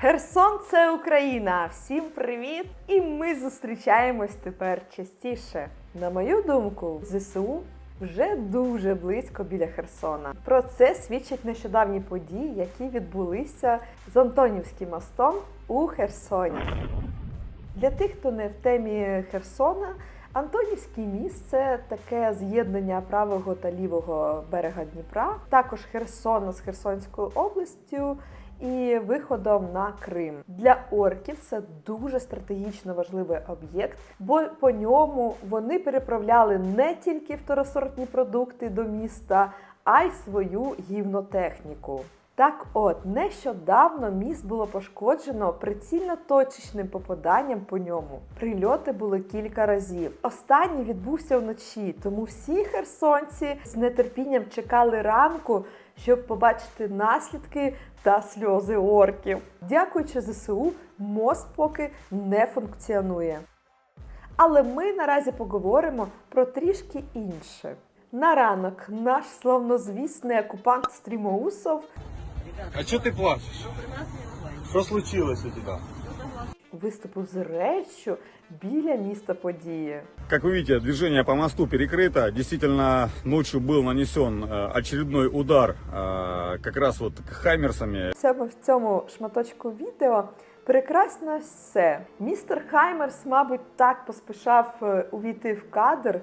Херсон це Україна! Всім привіт! І ми зустрічаємось тепер частіше. На мою думку, ЗСУ вже дуже близько біля Херсона. Про це свідчать нещодавні події, які відбулися з Антонівським мостом у Херсоні. Для тих, хто не в темі Херсона, Антонівський міст це таке з'єднання правого та лівого берега Дніпра, також Херсона з Херсонською областю і виходом на Крим. Для орків це дуже стратегічно важливий об'єкт, бо по ньому вони переправляли не тільки второсортні продукти до міста, а й свою гівнотехніку. Так от, нещодавно міст було пошкоджено прицільно-точечним попаданням по ньому. Прильоти були кілька разів. Останній відбувся вночі, тому всі херсонці з нетерпінням чекали ранку, щоб побачити наслідки та сльози орків. Дякуючи ЗСУ, мост поки не функціонує. Але ми наразі поговоримо про трішки інше. На ранок наш славнозвісний окупант Стрімоусов А что ты плачешь? Что случилось у тебя? виступив з реччю біля міста події. Как вы видите, движение по мосту перекрыто. Действительно, ночью был нанесен э, очередной удар э, как раз вот хаймерсами. Саме в цьому шматочку відео прекрасно все. Містер Хаймерс, мабуть, так поспішав е, увійти в кадр,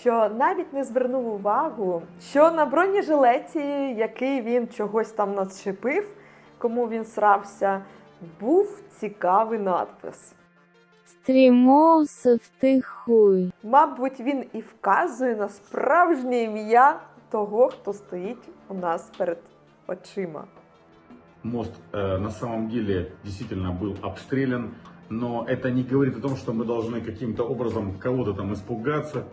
що навіть не звернув увагу, що на бронежилеті, який він чогось там начепив, кому він срався, був цікавий надпис. Стрімовсов ти хуй. Мабуть, він і вказує на справжнє ім'я того, хто стоїть у нас перед очима. Мост э, на самом деле действительно был обстрелян, но это не говорит о том, что мы должны каким-то образом кого-то там испугаться,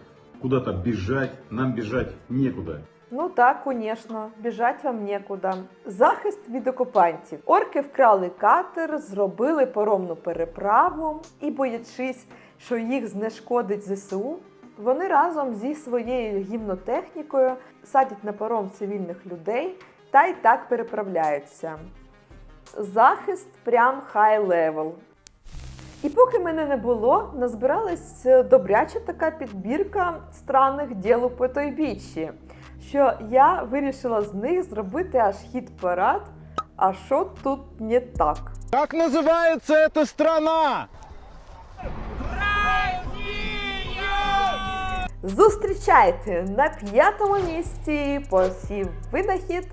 куда-то бежать. Нам бежать некуда. Ну так, звісно, біжать вам нікуди. Захист від окупантів. Орки вкрали катер, зробили поромну переправу і, боячись, що їх знешкодить ЗСУ, вони разом зі своєю гімнотехнікою садять на паром цивільних людей та й так переправляються. Захист прям хай левел. І поки мене не було, назбиралась добряча така підбірка странних діл у потойбіччі, що я вирішила з них зробити аж хіт-парад. А що тут не так? Как называется эта страна? Зустрічайте на п'ятому місці посів винахід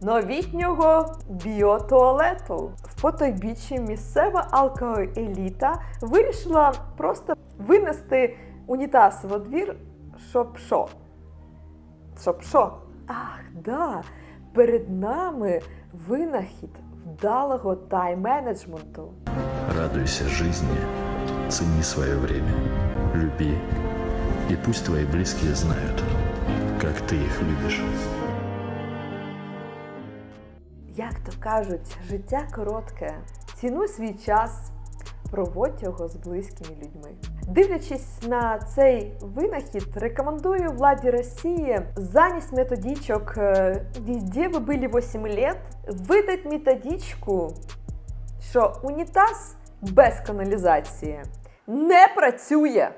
новітнього біотуалету. В потойбіччі місцева алкоеліта вирішила просто винести унітаз во двір, щоб що? Щоб що? Ах, да! Перед нами винахід вдалого тайм-менеджменту. Радуйся жизни, цени свое время, люби, и пусть твои близкие знают, как ты их любишь. То кажуть, життя коротке. Цінуй свій час, проводь його з близькими людьми. Дивлячись на цей винахід, рекомендую владі Росії замість методичок е, ви були 8 лет» видать методичку, що унітаз без каналізації не працює.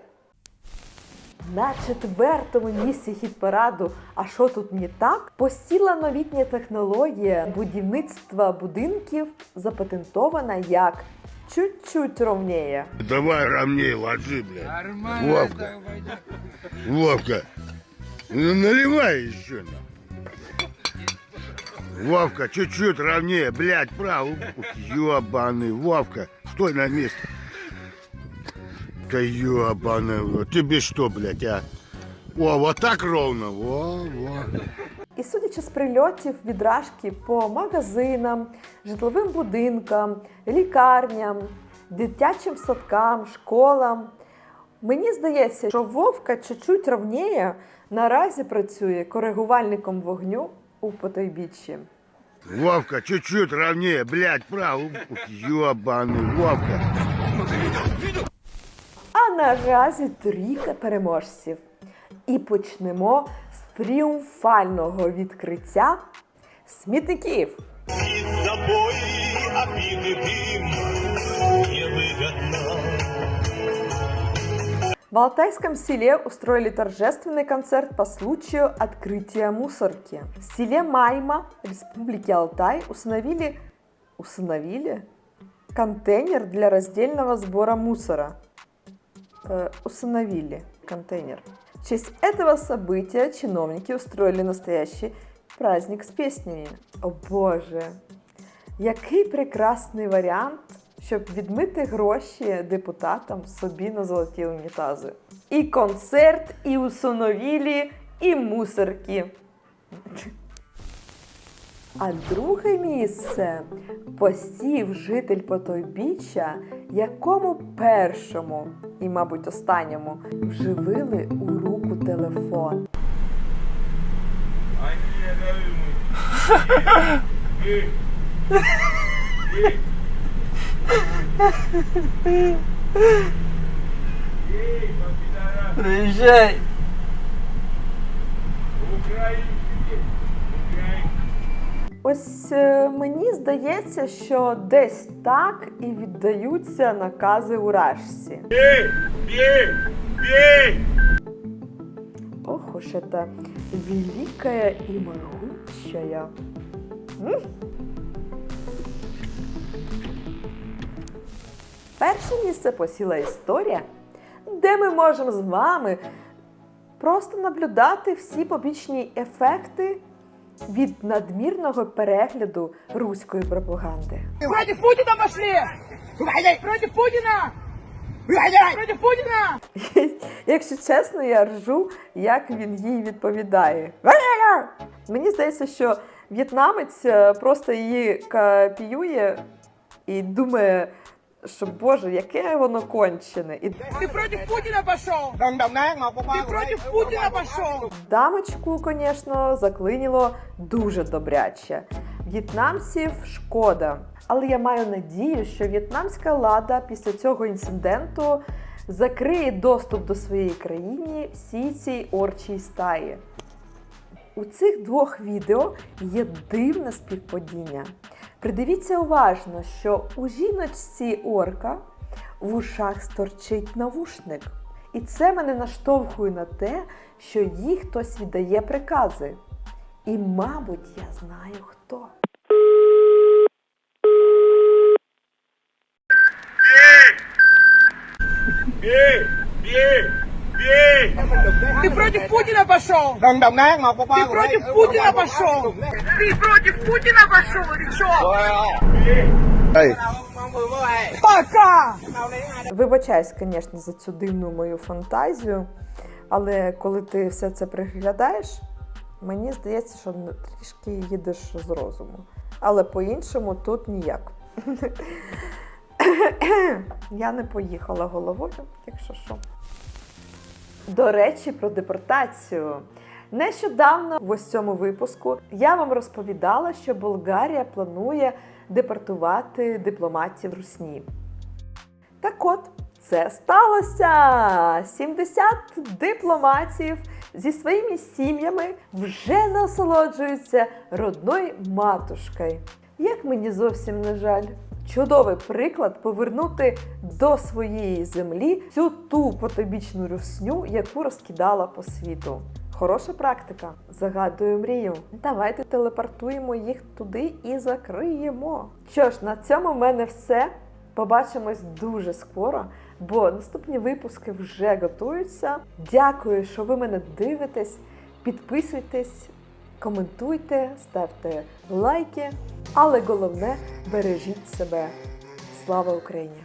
На четвертому місці хіт-параду А що тут не так? Посіла новітня технологія будівництва будинків, запатентована як чуть-чуть ровніє. Давай ровней ложи, блядь. Вовка. Вовка. Ну, наливай еще на. Вовка, чуть-чуть ровнее, блядь, право. Ёбаный, Вовка, стой на месте. Да ёбаный, в рот. тебе что, блядь, а? О, вот так ровно, во, во. І судячи з прильотів відражки по магазинам, житловим будинкам, лікарням, дитячим садкам, школам, мені здається, що Вовка чуть-чуть ровніє наразі працює коригувальником вогню у потойбіччі. Вовка, чуть-чуть ровнее, блядь, право. Ёбаный, Вовка. Наразі трійка переможців. І почнемо з тріумфального відкриття смітників. В Алтайском селе устроили торжественный концерт по случаю открытия мусорки. В селе Майма Республики Алтай установили, установили контейнер для раздельного сбора мусора Э, установили контейнер. В честь этого события чиновники устроили настоящий праздник з піснями. О Боже! Який прекрасний варіант, щоб відмити гроші депутатам собі на золоті унітази. І концерт, і усуновілі, і мусорки. А друге місце посів житель Потойбіччя, якому першому і, мабуть, останньому вживили у руку телефон. Приезжай. Ось е, мені здається, що десь так і віддаються накази уражці. Ох уж это великая и могучая. М? Перше місце посіла історія, де ми можемо з вами просто наблюдати всі побічні ефекти від надмірного перегляду руської пропаганди. Против Путина пошли! Против Путина! Против Путина! Якщо чесно, я ржу, як він їй відповідає. Мені здається, що в'єтнамець е, просто її копіює і думає, що Боже, яке воно кончене. І Ты против Путина пошел! Ты против Путина пошел! дамочку, звісно, заклиніло дуже добряче. В'єтнамців шкода. Але я маю надію, що в'єтнамська влада після цього інциденту закриє доступ до своєї країни всій цій орчій стаї. У цих двох відео є дивне співпадіння. Придивіться уважно, що у жіночці орка в ушах сторчить навушник. І це мене наштовхує на те, що їй хтось віддає прикази. І, мабуть, я знаю хто. Ты против Путина пошел! Ты против Путина пошел! Ты против Путина пошел или что? Ай, Пока! Вибачаюсь, звісно, за цю дивну мою фантазію, але коли ти все це приглядаєш, мені здається, що ну, трішки їдеш з розуму. Але по-іншому тут ніяк. Я не поїхала головою, якщо що. До речі, про депортацію. Нещодавно в ось цьому випуску я вам розповідала, що Болгарія планує депортувати дипломатів Русні. Так от, це сталося! 70 дипломатів зі своїми сім'ями вже насолоджуються родною матушкою. Як мені зовсім не жаль. Чудовий приклад повернути до своєї землі цю ту потобічну русню, яку розкидала по світу. Хороша практика. Загадую мрію. Давайте телепортуємо їх туди і закриємо. Що ж, на цьому в мене все. Побачимось дуже скоро, бо наступні випуски вже готуються. Дякую, що ви мене дивитесь. Підписуйтесь, коментуйте, ставте лайки. Але головне бережіть себе. Слава Україні!